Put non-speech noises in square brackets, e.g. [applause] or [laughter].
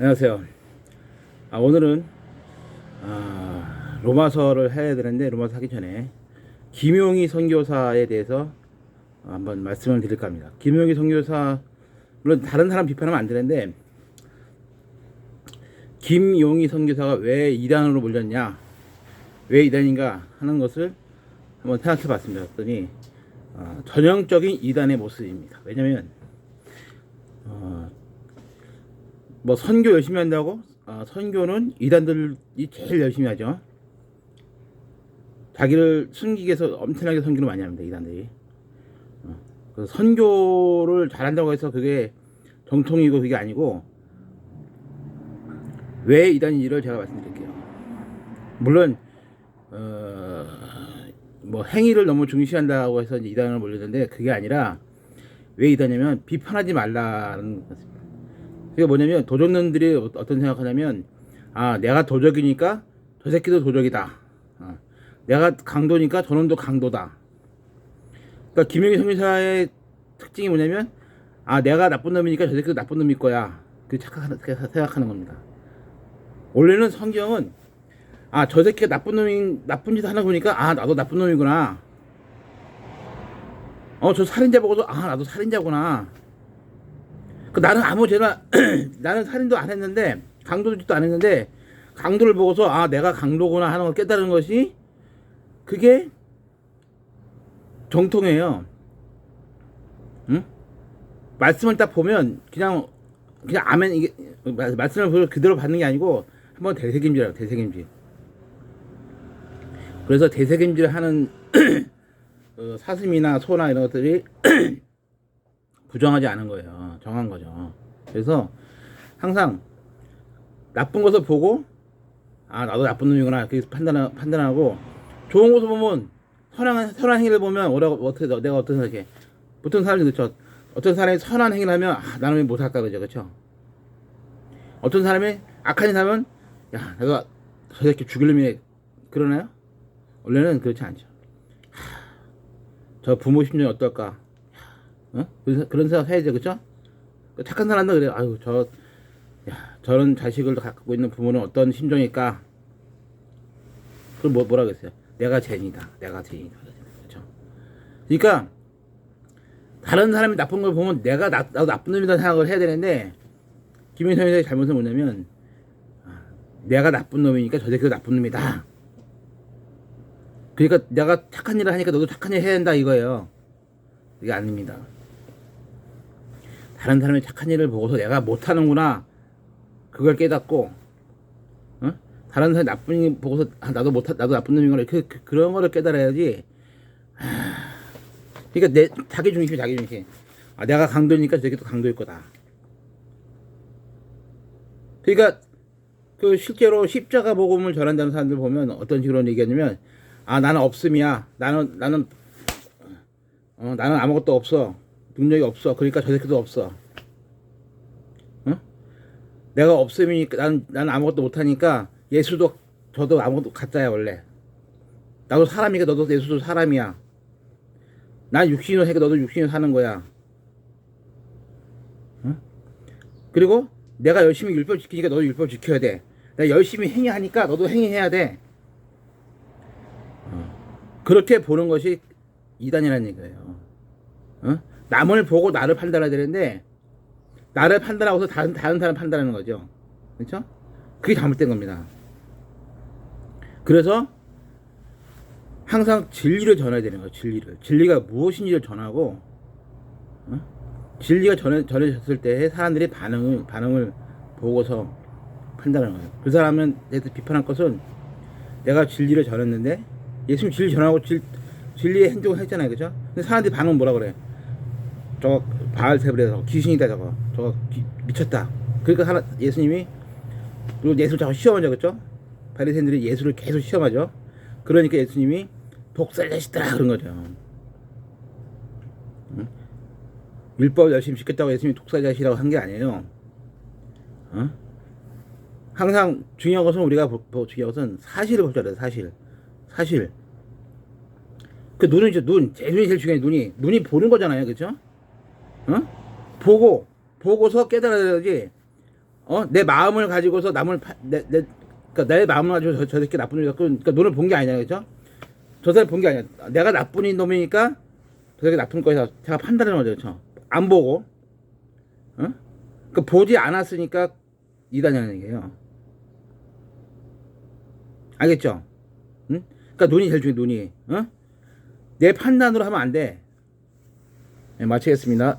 안녕하세요. 아, 오늘은 아, 로마서를 해야 되는데 로마서 하기 전에 김용희 선교사에 대해서 한번 말씀을 드릴까 합니다. 김용희 선교사 물론 다른 사람 비판하면 안 되는데 김용희 선교사가 왜 이단으로 몰렸냐, 왜 이단인가 하는 것을 한번 생각해 봤습니다. 그랬더니 어, 전형적인 이단의 모습입니다. 왜냐하면 어, 뭐 선교 열심히 한다고 어, 선교는 이단들이 제일 열심히 하죠. 자기를 숨기기 위해서 엄청나게 선교를 많이 합니다. 이단들이. 어, 그래서 선교를 잘한다고 해서 그게 정통이고 그게 아니고 왜 이단인지를 제가 말씀드릴게요. 물론 어, 뭐 행위를 너무 중시한다고 해서 이단을 몰렸는데 그게 아니라 왜 이단이냐면 비판하지 말라는 것입니다. 그게 뭐냐면 도적놈들이 어떤 생각하냐면 아 내가 도적이니까 저 새끼도 도적이다. 어, 내가 강도니까 저놈도 강도다. 그러니까 김영희 성의사의 특징이 뭐냐면 아 내가 나쁜 놈이니까 저 새끼도 나쁜 놈일 거야. 그 착각하는 생각하는 겁니다. 원래는 성경은 아 저 새끼가 나쁜 놈인 나쁜 짓 하나 보니까 아 나도 나쁜 놈이구나. 어 저 살인자 보고도 아 나도 살인자구나. 그 나는 아무 죄나 [clears throat] 나는 살인도 안 했는데 강도짓도 안 했는데 강도를 보고서 아 내가 강도구나 하는 걸 깨달은 것이 그게 정통이에요. 응? 말씀을 딱 보면 그냥 그냥 아멘 이게 말- 말씀을 그대로 받는 게 아니고 한번 대세김질해요 대세김질. 그래서 대세김질 하는 [clears throat] 어, 사슴이나 소나 이런 것들이 [clears throat] 부정하지 않은 거예요. 정한 거죠. 그래서 항상 나쁜 것을 보고 아 나도 나쁜 놈이구나 이렇게 판단 판단하고 좋은 것을 보면 선한 선한 행위를 보면 뭐라고 어떻게 내가 어떤 생각해? 보통 사람들이 그렇죠. 어떤 사람이 선한 행위를 하면 아, 나는 왜 못할까 그죠, 그렇죠? 어떤 사람이 악한 일 하면 야 내가 저 새끼 죽일 놈이 그러나요? 원래는 그렇지 않죠. 하, 저 부모 심정이 어떨까? 어? 그런 생각 해야죠, 그렇죠? 착한 사람도 그래요. 아유 저 야, 저런 자식을 갖고 있는 부모는 어떤 심정일까? 그럼 뭐 뭐라 그랬어요? 내가 죄인이다. 내가 죄인이다. 그렇죠? 그러니까 다른 사람이 나쁜 걸 보면 내가 나, 나도 나쁜 놈이다 생각을 해야 되는데 김인성의 잘못은 뭐냐면 아, 내가 나쁜 놈이니까 저 새끼도 나쁜 놈이다. 그러니까 내가 착한 일을 하니까 너도 착한 일 해야 된다 이거예요. 이게 아닙니다. 다른 사람이 착한 일을 보고서 내가 못하는구나 그걸 깨닫고 어? 다른 사람이 나쁜 일 보고서 아, 나도 못 나도 나쁜 놈이구나 그, 그 그런 거를 깨달아야지. 하... 그러니까 내 자기 중심 자기 중심. 아 내가 강도니까 저기도 강도일 거다. 그러니까 그 실제로 십자가 복음을 전한다는 사람들 보면 어떤 식으로 얘기하냐면 아 나는 없음이야. 나는 나는 어 나는 아무것도 없어. 능력이 없어. 그러니까 저 새끼도 없어. 어? 내가 없음이니까 난 나는 아무것도 못 하니까 예수도 저도 아무것도 가짜야 원래. 나도 사람이니까 너도 예수도 사람이야. 난 육신으로 해니까 너도 육신으로 사는 거야. 어? 그리고 내가 열심히 율법 지키니까 너도 율법 지켜야 돼. 내가 열심히 행위하니까 너도 행위해야 돼. 어. 그렇게 보는 것이 이단이라는 얘기예요. 어? 남을 보고 나를 판단해야 되는데 나를 판단하고서 다른 다른 사람 판단하는 거죠. 그렇죠? 그게 잘못된 겁니다. 그래서 항상 진리를 전해야 되는 거예요. 진리를. 진리가 무엇인지를 전하고 어? 진리가 전해, 전해졌을 때 사람들이 반응을 반응을 보고서 판단하는 거예요. 그 사람은 내가 비판할 것은 내가 진리를 전했는데 예수님 진리 전하고 진, 진리의 행동을 했잖아요, 그죠? 근데 사람들이 반응 뭐라 그래? 저거 바알세브레서 귀신이다 저거, 저거 기, 미쳤다. 그러니까 하나 예수님이 그리고 예수를 자꾸 시험하죠, 그죠? 바리새인들이 예수를 계속 시험하죠. 그러니까 예수님이 독살자시더라 그런 거죠. 응? 율법 열심히 지켰다고 예수님이 독살자시라고 한 게 아니에요. 어? 항상 중요한 것은 우리가 보, 보, 중요한 것은 사실을 보셔야 돼요. 사실, 사실. 그 눈이죠. 눈. 제일 중요해 눈이. 눈이 보는 거잖아요. 그죠? 어? 보고 보고서 깨달아야지. 어? 내 마음을 가지고서 남을 파, 내, 내, 그러니까 내 마음을 가지고 저, 저 새끼 나쁜 놈이다. 그러니까 눈을 본게 아니야, 그죠? 저 사람 본 게 아니야. 내가 나쁜 놈이니까 저 새끼 나쁜 거에서 제가 판단을 거죠, 그죠? 안 보고, 어? 그 보지 않았으니까 이다냐는 얘기예요. 알겠죠? 응? 그러니까 눈이 제일 중요해, 눈이. 어? 내 판단으로 하면 안 돼. 네, 마치겠습니다.